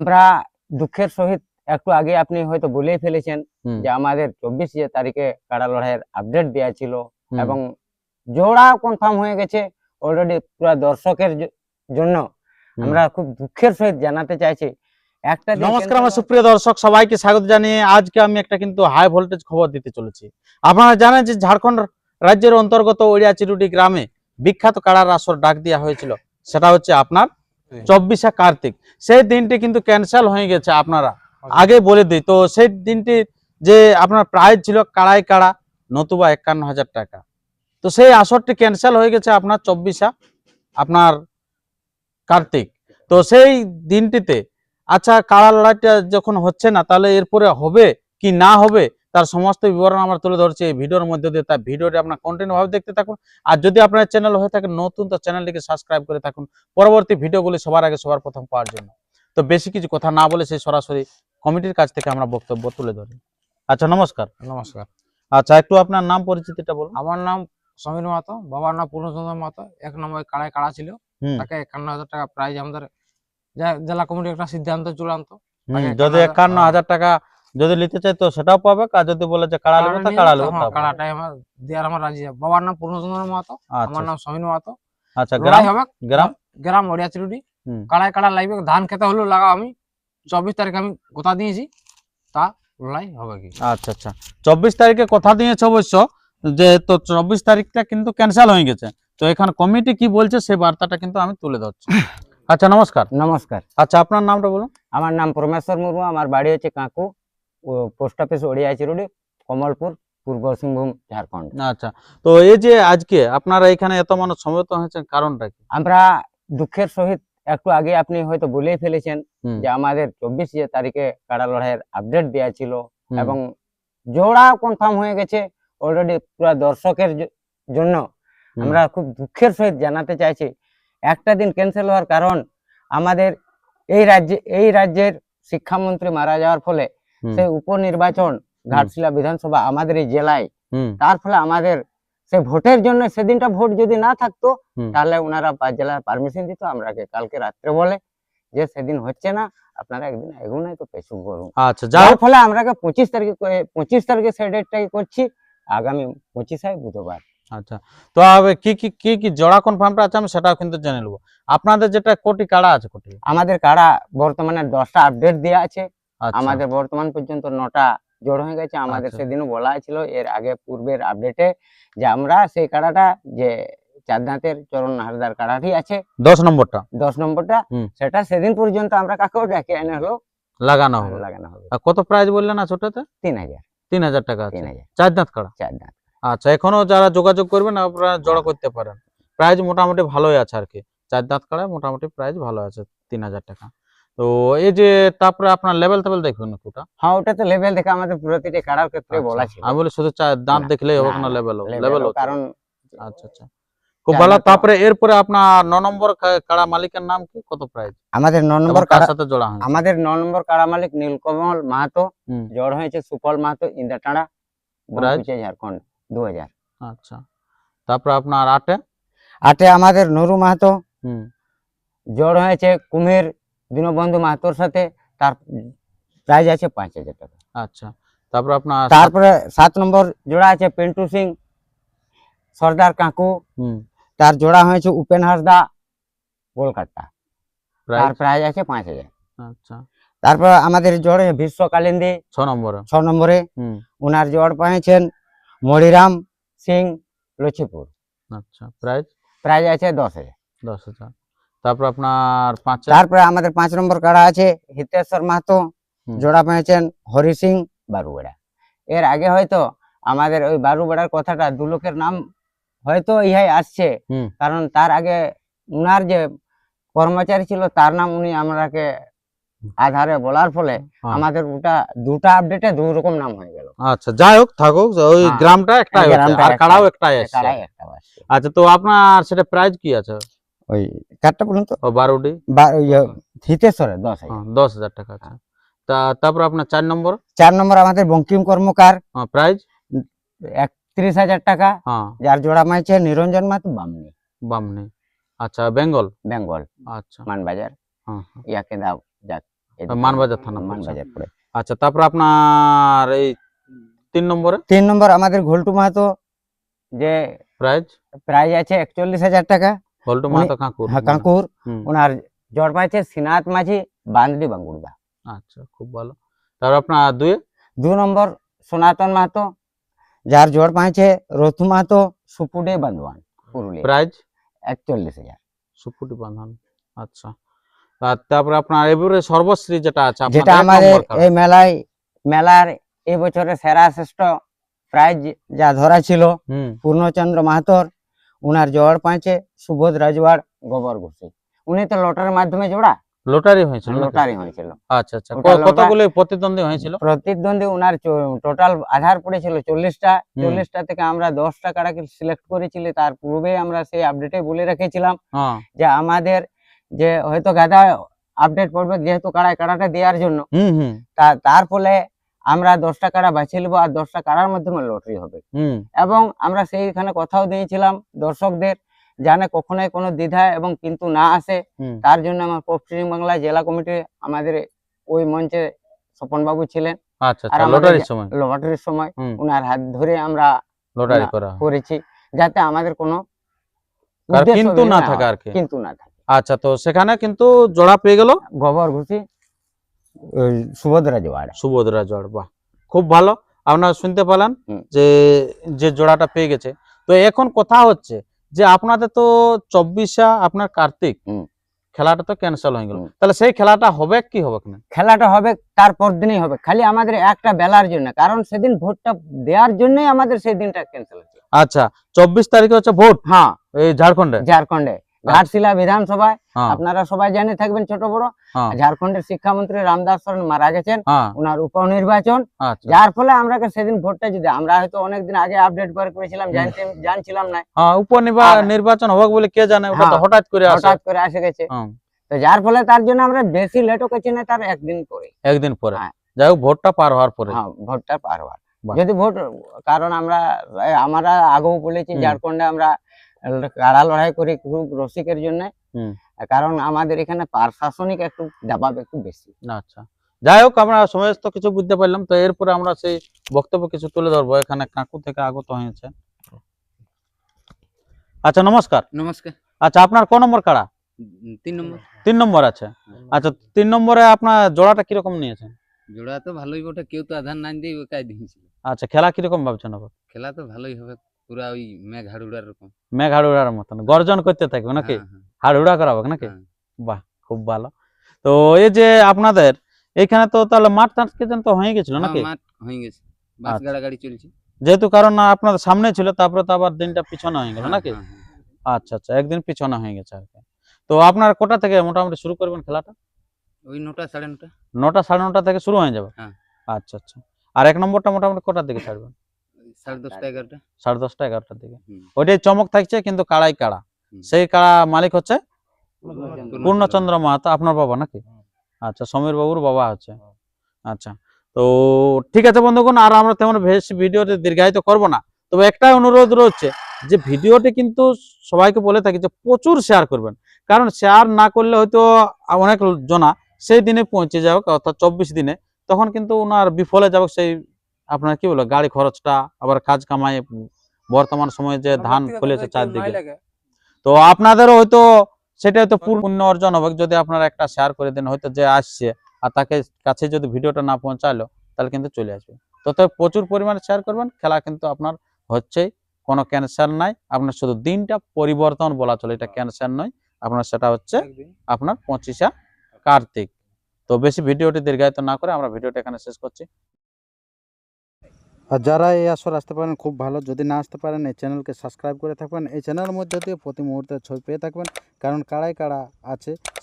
আমরা দুঃখের সহিত একটু আগে আপনি হয়তো বলেই ফেলেছেন যে আমাদের চব্বিশ তারিখে কাড়া লড়াইয়ের আপডেট দেওয়া ছিল এবং জোড়া কনফার্ম হয়ে গেছে অলরেডি পুরো দর্শকের জন্য। আমরা খুব দুঃখের সহিত জানাতে চাইছি। একটা নমস্কার আমার সুপ্রিয় দর্শক সবাইকে স্বাগত জানিয়ে আজকে আমি একটা কিন্তু হাই ভোল্টেজ খবর দিতে চলেছি। আপনারা জানেন যে ঝাড়খণ্ড রাজ্যের অন্তর্গত ওড়িয়াচিরুটি গ্রামে বিখ্যাত কাড়ার আসর ডাক দেওয়া হয়েছিল। সেটা হচ্ছে আপনার চব্বিশে কার্তিক। সেই দিনটি কিন্তু ক্যান্সেল হয়ে গেছে আপনারা। আগে বলে দিই তো সেই দিনটি যে আপনার প্রাইজ ছিল কাড়াই কাড়া নতুবা একান্ন হাজার টাকা। তো সেই আসরটি ক্যান্সেল হয়ে গেছে আপনার চব্বিশা আপনার কার্তিক। তো সেই দিনটিতে আচ্ছা কাড়া লড়াইটা যখন হচ্ছে না তাহলে এরপরে হবে কি না হবে তার সমস্ত বিবরণ আমরা তুলে ধরছি এই ভিডিওর মধ্যে দিয়ে। তার ভিডিওটি আপনার কন্টিনিউ ভাবে দেখতে থাকুন। আর যদি আপনার চ্যানেল হয়ে থাকে নতুন তো চ্যানেলটিকে সাবস্ক্রাইব করে থাকুন। পরবর্তী ভিডিওগুলি সবার আগে সবার প্রথম পাওয়ার জন্য। তো বেশি কিছু কথা না বলে সেই সরাসরি কমিটির কাছ থেকে আমরা বক্তব্য তুলে ধরি। আচ্ছা নমস্কার। নমস্কার। আচ্ছা একটু আপনার নাম পরিচিতিটা বলুন। আমার নাম সমীর মাতো বাবার নাম পূর্ণচন্দ্র মাতো এক নম্বর কাড়ায় কাড়া ছিল। তাকে একান্ন হাজার টাকা প্রাইজ আমাদের জেলা কমিটির একটা সিদ্ধান্ত চূড়ান্ত। যদি একান্ন হাজার টাকা যদি নিতে চাই তো সেটাও পাবে আর যদি বলে যে কাড়া নেবে তো কাড়া নেবে হ্যাঁ। কাড়াটাই আমার দেওয়ার আমার রাজি আছে। বাবার নাম পূর্ণচন্দ্র মাতো আচ্ছা আমার নাম সমীর মাতো আচ্ছা গ্রাম? হবে। গ্রাম? গ্রাম ওড়িয়া চিরুটি হুম। কাড়ায় কাড়া লাগবে ধান খেতে হলো লাগাও আমি। চব্বিশ তারিখে আমি কথা দিয়েছি তা লড়াই হবে কি? আচ্ছা আচ্ছা। চব্বিশ তারিখে কথা দিয়েছে অবশ্য যে তো চব্বিশ তারিখটা কিন্তু ক্যান্সেল হয়ে গেছে। তো এখানে কমিটি কি বলছে সেই বার্তাটা কিন্তু আমি তুলে ধরছি। আচ্ছা নমস্কার। নমস্কার। আচ্ছা আপনার নামটা বলুন। আমার নাম পরমেশ্বর মুর্মু আমার বাড়ি হচ্ছে কাকু। Post office Odia Chirudi Kamalpur Purba Singhbhum Jharkhand. আচ্ছা তো এই যে আজকে আপনারা এখানে এত মানুষ সমবেত হয়েছেন কারণটা কি? আমরা দুঃখের সহিত একটু আগে আপনি হয়তো বলেই ফেলেছেন যে আমাদের চব্বিশ তারিখে কাড়া লড়াইয়ের আপডেট দেওয়া ছিল এবং জোড়া কনফার্ম হয়ে গেছে অলরেডি পুরো দর্শকের জন্য। আমরা খুব দুঃখের সহিত জানাতে চাইছি একটা দিন ক্যান্সেল হওয়ার কারণ আমাদের এই রাজ্যে এই রাজ্যের শিক্ষামন্ত্রী মারা যাওয়ার ফলে সেই উপনির্বাচন ঘাটশিলা বিধানসভা আমাদের এই জেলায় তার ফলে আমাদের সেই ভোটের জন্য সেদিনটা ভোট যদি না থাকতো তাহলে ওনারা জেলার পারমিশন দিত আমরাকে কালকে রাত্রে বলে যে সেদিন হচ্ছে না আপনারা একদিন এগুন তো পেছু করুন। আচ্ছা যার ফলে আমরাকে পঁচিশ তারিখে পঁচিশ তারিখে সেই ডেটটাই করছি আগামী পঁচিশে বুধবার। আচ্ছা তো কি কি কি কি জোড়া কনফার্মটা আছে আমি সেটাও কিন্তু জেনে নেব। আপনাদের যেটা কোটি কাড়া আছে কোটি? আমাদের কারা বর্তমানে দশটা আপডেট দেওয়া আছে আমাদের বর্তমান পর্যন্ত নটা জোড় হয়ে গেছে আমাদের আচ্ছা। সেদিনও বলা ছিল এর আগে পূর্বের আপডেটে যে আমরা সেই কাড়াটা যে চাঁদনাথের চরণ হারদার কাড়াটি আছে দশ নম্বরটা। দশ নম্বরটা সেটা সেদিন পর্যন্ত আমরা কাকেও ডেকে এনে হলো লাগানো হবে লাগানো হবে। আর কত প্রাইজ বললেন আছে ওটাতে তিন হাজার। তিন হাজার টাকা তিন হাজার। চার দাঁত কাড়া? চার দাঁত আচ্ছা এখনও যারা যোগাযোগ করবেন আপনারা জড়ো করতে পারেন। প্রাইস মোটামুটি ভালোই আছে আর কি। চার দাঁত কাড়ায় মোটামুটি প্রাইস ভালো আছে তিন হাজার টাকা। তো এই যে তারপরে আপনার লেভেল টেবেল দেখবেন একটুটা। হ্যাঁ ওটা তো লেভেল দেখে আমাদের প্রতিটি কাড়ার ক্ষেত্রে বলা আচ্ছা, ছিল। আমি বলি শুধু দাঁত দেখলেই হবে না, লেভেল লেভেল কারণ আচ্ছা আচ্ছা। খুব ভালো তারপরে এরপরে আপনার ন নম্বর কাড়া মালিকের নাম কি? কত প্রাইস আমাদের ন নম্বর কার কাড়া সাথে জোড়া হয়। আমাদের ন নম্বর কাড়া মালিক নীলকমল মাহাতো। জড় হয়েছে সুফল মাহাতো? বনকুচিয়া, ঝাড়খণ্ড দু হাজার আচ্ছা। তারপরে আপনার আটে? আটে আমাদের নুরু মাহাতো। হুম। জড় হয়েছে কুমির দীনবন্ধু মাহাতোর সাথে তার প্রাইজ আছে পাঁচ হাজার টাকা। আচ্ছা তারপরে আপনার তারপরে সাত নম্বর জোড়া আছে পিন্টু সিং সর্দার কাকু তার জোড়া হয়েছে উপেন হাসদা কলকাতা। তার প্রাইজ আছে পাঁচ হাজার। আচ্ছা। তারপর আমাদের জোড় বিশ্ব কালিন্দী ছ নম্বরে? ছ নম্বরে। ওনার জোড় পেয়েছেন মরিরাম সিং লক্ষ্মীপুর আচ্ছা প্রাইস প্রাইজ আছে দশ হাজার। দশ হাজার। তারপর আপনার পাঁচে তারপরে আমাদের পাঁচ নম্বর কাড়া আছে হিতেশ্বর মাহাতো জোড়া পেয়েছেন হরি সিং বারুবেড়া। এর আগে হয়তো আমাদের ওই বারুবেড়ার কথাটা দু লোকের নাম হয়তো ইহাই আসছে কারণ তার আগে উনার যে কর্মচারী ছিল তার নাম উনি আমরাকে আধারে বলার ফলে হ্যাঁ। আমাদের ওটা দুটা আপডেটে দু রকম নাম হয়ে গেল। আচ্ছা যাই হোক থাকুক ওই হ্যাঁ, গ্রামটা একটাই আর কাড়াও একটাই আছে একটা আচ্ছা তো আপনার সেটা প্রাইস কি আছে? ওই কাঠটা বলুন তো? ও বারোটি বা- ওই, ইয়ে, হিতেশ্বরে দশ হাজার। হ্যাঁ, দশ হাজার টাকা আছে তা তারপর আপনার চার নম্বর? চার নম্বর আমাদের বঙ্কিম কর্মকার। প্রাইস একত্রিশ হাজার টাকা। হ্যাঁ যার জোড়া মাইছে নিরঞ্জন মাহাতো বামনি। বামনি। আচ্ছা বেঙ্গল? বেঙ্গল। আচ্ছা। মানবাজার। হ্যাঁ হ্যাঁ। ইয়াকে দাও যাক। এদিকে। মানবাজার থানা পড়ছে। মানবাজার পড়ে। আচ্ছা তারপর আপনার এই তিন নম্বরে? তিন নম্বর আমাদের ঘোলটু মাহাতো যে প্রাইজ? প্রাইজ আছে একচল্লিশ হাজার টাকা। হল্টু মাহাতো কাকুর। হ্যাঁ, কাঁকুর। ওনার জ্বর পাইছে সিনাত মাঝি বান্দরি বাঙ্গুড়দা আচ্ছা খুব ভালো। তারপর আপনার দুই? দু নম্বর সনাতন মাহাতো যার জ্বর পাইছে রথু মাহাতো বান্দোয়ান পুরুলিয়া। প্রাইজ? একচল্লিশ হাজার। সুপুটি বাঁধান আচ্ছা। তারপরে আপনার এবারে সর্বশ্রী যেটা আছে যেটা আমাদের এই মেলায় মেলার এই বছরে সেরা শ্রেষ্ঠ প্রাইজ যা ধরা ছিল পূর্ণচন্দ্র মাহাতর উনার জ্বর পাঁচে সুবোধ রাজওয়াড় গোবর ঘুষি উনি তো লটারির মাধ্যমে জোড়া? লটারি হয়েছিল লটারি হয়েছিল। আচ্ছা আচ্ছা। কতগুলো প্রতিদ্বন্দ্বী হয়েছিল? প্রতিদ্বন্দ্বী উনার টোটাল আধার পড়েছিল চল্লিশটা। চল্লিশটা থেকে আমরা দশটা কাড়াকে সিলেক্ট করেছিলি তার পূর্বে আমরা সেই আপডেটে বলে রেখেছিলাম হ্যাঁ। যে আমাদের যে হয়তো গাদা আপডেট পড়বে যেহেতু কাড়ায় কাড়াটা দেওয়ার জন্য হুম হুম। তা তার ফলে আমরা দশটা কারা বাছিয়ে নেব আর দশটা কাড়ার মাধ্যমে লটারি হবে। এবং আমরা সেইখানে কথাও দিয়েছিলাম দর্শকদের জানে কখনোই কোনো দ্বিধা এবং কিন্তু না আসে। তার জন্য আমার পশ্চিম বাংলা জেলা কমিটি আমাদের ওই মঞ্চে স্বপন বাবু ছিলেন। আচ্ছা আর আচ্ছা লটারির সময়? লটারির সময় হুম। ওনার হাত ধরে আমরা লটারি করা করেছি যাতে আমাদের কোনো কিন্তু না থাকে আর কি। কিন্তু না থাকে। আচ্ছা তো সেখানে কিন্তু জোড়া পেয়ে গেল? গোবর ঘুষি সুভদ্রা জোয়ার সুভদ্রা জোড় বাহ। খুব ভালো। আপনারা শুনতে পেলেন। যে যে জোড়াটা পেয়ে গেছে। তো এখন কথা হচ্ছে যে আপনাদের তো চব্বিশা আপনার কার্তিক। খেলাটা তো ক্যান্সেল হয়ে গেল। তাহলে সেই খেলাটা হবে কি হবে না খেলাটা হবে তারপর দিনই হবে। খালি আমাদের একটা বেলার জন্য। কারণ সেদিন ভোটটা দেওয়ার জন্যই আমাদের সেই দিনটা ক্যান্সেল হচ্ছে আচ্ছা চব্বিশ তারিখে হচ্ছে ভোট? হ্যাঁ। এই ঝাড়খণ্ডে? ঝাড়খণ্ডে। ঘাটশিলা বিধানসভায় হ্যাঁ। আপনারা সবাই জানে থাকবেন ছোট বড়। হ্যাঁ। ঝাড়খণ্ডের শিক্ষামন্ত্রী রামদাস সরেন মারা গেছেন। হ্যাঁ। ওনার উপনির্বাচন। আচ্ছা। যার ফলে আমরা সেদিন ভোটটা যদি আমরা হয়তো অনেকদিন আগে আপডেট করে করেছিলাম জানছিলাম না। হ্যাঁ উপনির্বা- নির্বাচন হবে বলে কে জানে হ্যাঁ, হঠাৎ করে হঠাৎ করে আসে গেছে। তো যার ফলে তার জন্য আমরা বেশি লেটও করছি না তার একদিন পরে। একদিন পরে। হ্যাঁ। যাই হোক ভোটটা পার হওয়ার পরে। হ্যাঁ ভোটটা পার হওয়ার। যদি ভোট কারণ আমরা আমরা আগেও বলেছি। ঝাড়খণ্ডে আমরা কাড়া লড়াই করি খুব রসিকের জন্য। কারণ আমাদের এখানে প্রশাসনিক একটু দাবাব একটু বেশি। আচ্ছা। যাই হোক আমরা সমস্ত কিছু বুঝতে পারলাম। তো এরপরে আমরা সেই বক্তব্য কিছু তুলে ধরবো। এখানে কাকু থেকে আগত হয়েছে। আচ্ছা নমস্কার। নমস্কার। আচ্ছা আপনার কোন নম্বর কাড়া? উম, তিন নম্বর। তিন নম্বর আছে। আচ্ছা তিন নম্বরে আপনার জোড়াটা কীরকম নিয়েছেন? জোড়া তো ভালোই বটে। কেউ তো আধার না দিয়ে দিয়েছিল। আচ্ছা খেলা কীরকম ভাবছেন আবার? খেলা তো ভালোই হবে। পুরা ওই মেঘ হাড়ুড়ার রকম। মেঘ হাড়ুড়ার মতন। গর্জন করতে থাকবে নাকি? হ্যাঁ, হ্যাঁ, হাড়ুড়া করাবে নাকি? হ্যাঁ। বাহ খুব ভালো। তো এই যে আপনাদের এখানে তো তাহলে মাঠ কেজন তো হয়ে গেছিল নাকি? মাঠ হয়ে গেছে। বাস আচ্ছা। গাড়াগাড়ি চলছে। যেহেতু কারণ না আপনাদের সামনে ছিল তারপরে তো আবার দিনটা পিছনে হয়ে গেল নাকি। আচ্ছা আচ্ছা একদিন পিছনে হয়ে গেছে আর কি। তো আপনার কোটা থেকে মোটামুটি শুরু করবেন খেলাটা? ওই নটা সাড়ে নটা। নটা সাড়ে নটা থেকে শুরু হয়ে যাবে। আচ্ছা আচ্ছা। আর এক নম্বরটা মোটামুটি কোটার দিকে ছাড়বেন? সাড়ে দশটা এগারোটা? সাড়ে দশটা এগারোটার দিকে। ওইটাই চমক থাকছে কিন্তু কাড়াই কাড়া। সেই কাড়া মালিক হচ্ছে পূর্ণচন্দ্র। মাহাতো। আপনার বাবা নাকি? আচ্ছা সমীর বাবুর বাবা আছে আচ্ছা তো ঠিক আছে বন্ধুগণ আর আমরা তেমন বেশি ভিডিওতে দীর্ঘায়িত করব না। তবে একটাই অনুরোধ রয়েছে যে ভিডিওটি কিন্তু সবাইকে বলে থাকি যে প্রচুর শেয়ার করবেন। কারণ শেয়ার না করলে হয়তো অনেক জনা সেই দিনে পৌঁছে যাবে অর্থাৎ চব্বিশ দিনে। তখন কিন্তু ওনার বিফলে যাবে সেই আপনার কি বলব গাড়ি খরচটা আবার কাজ কামাই বর্তমান সময়ে যে ধান ফলেছে চারদিকে। তো আপনাদেরও হয়তো সেটা হয়তো পূর্ণ অর্জন হবে যদি আপনারা একটা শেয়ার করে দেন হয়তো যে আসছে আর তাকে কাছে যদি ভিডিওটা না পৌঁছালো তাহলে কিন্তু চলে আসবে। তো তো প্রচুর পরিমাণে শেয়ার করবেন খেলা কিন্তু আপনার হচ্ছেই কোনো ক্যান্সার নাই আপনার শুধু দিনটা পরিবর্তন বলা চলে এটা ক্যান্সার নয় আপনার সেটা হচ্ছে আপনার পঁচিশা কার্তিক। তো বেশি ভিডিওটি দীর্ঘায়িত না করে আমরা ভিডিওটা এখানে শেষ করছি। আর যারা এই আসর আসতে পারেন, খুব ভালো। যদি না আসতে পারেন, এই চ্যানেলকে সাবস্ক্রাইব করে থাকবেন। এই চ্যানেলের মধ্যে দিয়ে প্রতি মুহূর্তে ছবি পেয়ে থাকবেন। কারণ কাড়াই কাড়া আছে